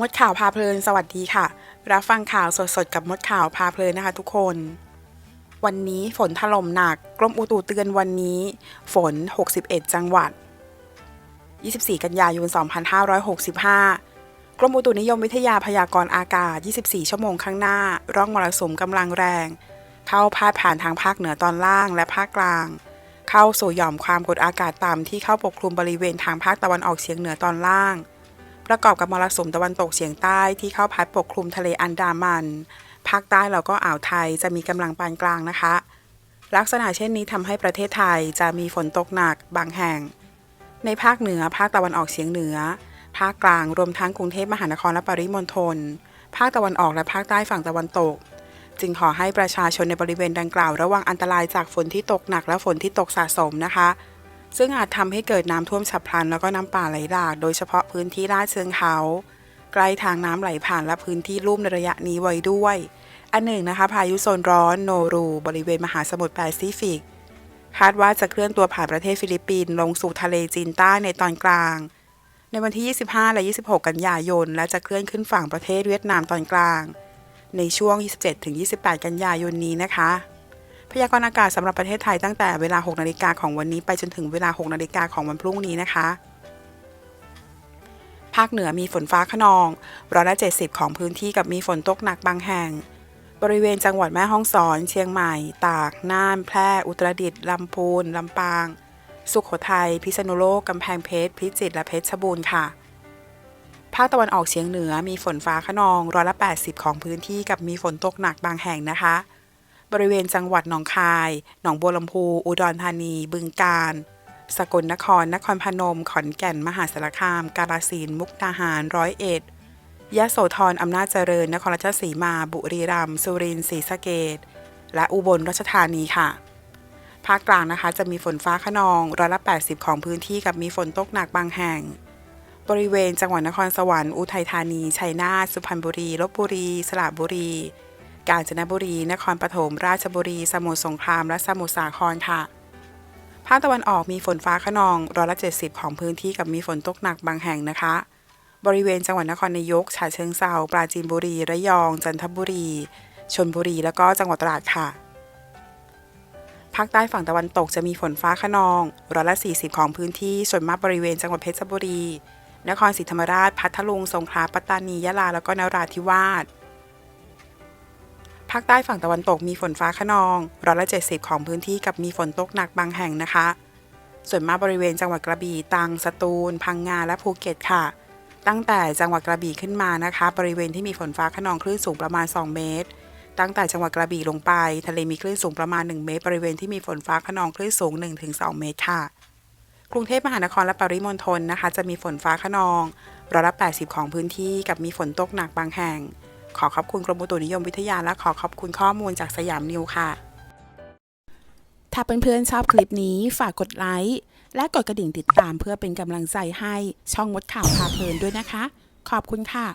มดข่าวพาเพลินสวัสดีค่ะ รับฟังข่าวสดๆกับมดข่าวพาเพลินนะคะทุกคน วันนี้ฝนถล่มหนักกรมอุตุเตือนวันนี้ ฝน 61 จังหวัด 24 กันยายน 2565 กรมอุตุนิยมวิทยาพยากรณ์อากาศ 24 ชั่วโมงข้างหน้า ร่องมรสุมกำลังแรง เข้าพาดผ่านทางภาคเหนือตอนล่างและภาคกลาง เข้าสู่หย่อมความกดอากาศต่ำที่เข้าปกคลุมบริเวณทางภาคตะวันออกเฉียงเหนือตอนล่าง ประกอบกับมรสุมตะวันตกเฉียงใต้ที่เข้าพัดปกคลุมทะเลอันดามัน ภาคใต้แล้วก็อ่าวไทยจะมีกำลังปานกลางนะคะ ลักษณะเช่นนี้ทำให้ประเทศไทยจะมีฝนตกหนักบางแห่ง ในภาคเหนือ ภาคตะวันออกเฉียงเหนือ ภาคกลางรวมทั้งกรุงเทพมหานครและปริมณฑลภาคตะวันออกและภาคใต้ฝั่งตะวันตก จึงขอให้ประชาชนในบริเวณดังกล่าว ระวังอันตรายจากฝนที่ตกหนักและฝนที่ตกสะสมนะคะ ซึ่งอาจทำให้เกิดน้ำท่วมฉับพลันแล้วก็น้ำป่าไหลหลาก โดยเฉพาะพื้นที่ลาดเชิงเขาใกล้ทางน้ำไหลผ่านและพื้นที่ลุ่มในระยะนี้ไว้ด้วย อันหนึ่งนะคะ พายุโซนร้อนโนรู บริเวณมหาสมุทรแปซิฟิก คาดว่าจะเคลื่อนตัวผ่านประเทศฟิลิปปินส์ลงสู่ทะเลจีนใต้ในตอนกลาง ในวันที่ 25 และ 26 กันยายน และจะเคลื่อนขึ้นฝั่งประเทศเวียดนามตอนกลาง ในช่วง 27-28 กันยายนนี้นะคะ ยากรณ์อากาศสำหรับประเทศไทยตั้งแต่เวลา 6 นาฬิกาของวันนี้ไปจนถึงเวลา 6 นาฬิกาของวันพรุ่งนี้นะคะ ภาคเหนือมีฝนฟ้าขนองร้อยละ70 ของพื้นที่กับมีฝนตกหนักบางแห่ง บริเวณจังหวัดแม่ฮ่องสอน เชียงใหม่ ตาก น่าน แพร่ อุตรดิตถ์ลำพูนลำปาง สุขโขทัย พิษณุโลก กำแพงเพชร พิจิตร และเพชรบูรณ์ค่ะภาคตะวันออกเฉียงเหนือมีฝนฟ้าขนองร้อยละ 80 ของพื้นที่กับมีฝนตกหนักบางแห่งนะคะ ริเวณจังหวัดหนองคาย หนองบัวลำพู อุดรธานี บึงกาฬ สกลนคร นครพนม ขอนแก่น มหาสารคาม กาฬสินธุ์ มุกดาหาร ร้อยเอ็ด ยะโสธร อำนาจเจริญ นครราชสีมา บุรีรัมย์ สุรินทร์ศรีสะเกษและอุบลราชธานีค่ะ ภาคกลางนะคะ จะมีฝนฟ้าขนองร้อยละ 80 ของพื้นที่กับมีฝนตกหนักบางแห่ง บริเวณจังหวัดนครสวรรค์ อุทัยธานี ชัยนาท สุพรรณบุรี ลบบุรี สระบุรี กาญจนบุรี นครปฐม ราชบุรี สมุทรสงคราม และสมุทรสาครค่ะ ภาคตะวันออกมีฝนฟ้าขนองร้อยละ70 ของพื้นที่กับมีฝนตกหนักบางแห่งนะคะ บริเวณจังหวัดนครนายก ฉะเชิงเทราปราจีนบุรี ระยอง จันทบุรีชลบุรี แล้วก็จังหวัดตราดค่ะภาคใต้ฝั่งตะวันตกจะมีฝนฟ้าขนองร้อยละ 40 ของพื้นที่ ส่วนมากบริเวณจังหวัดเพชรบุรี นครศรีธรรมราช พัทลุง สงขลา ปัตตานี ยะลา แล้วก็นราธิวาส ภาคใต้ฝั่งตะวันตกมีฝนฟ้าขนองร้อยละ70 ของพื้นที่กับมีฝนตกหนักบางแห่งนะคะ ส่วนมากบริเวณจังหวัดกระบี่ตรังสตูล พังงาและภูเก็ตค่ะ ตั้งแต่จังหวัดกระบี่ขึ้นมานะคะ บริเวณที่มีฝนฟ้าขนองคลื่นสูงประมาณ 2 เมตร ตั้งแต่จังหวัดกระบี่ลงไป ทะเลมีคลื่นสูงประมาณ 1 เมตร บริเวณที่มีฝนฟ้าขนองคลื่นสูง 1-2 เมตรค่ะ กรุงเทพมหานครและปริมณฑลนะคะ จะมีฝนฟ้าขนองร้อยละ80 ของพื้นที่กับมีฝนตกหนักบางแห่ง ขอขอบคุณกรมอุตุนิยมวิทยาและขอขอบคุณข้อมูลจากสยามนิวค่ะ ถ้าเพื่อนๆชอบคลิปนี้ฝากกดไลค์และกดกระดิ่งติดตามเพื่อเป็นกำลังใจให้ช่องมดข่าวพาเพลินด้วยนะคะ ขอบคุณค่ะ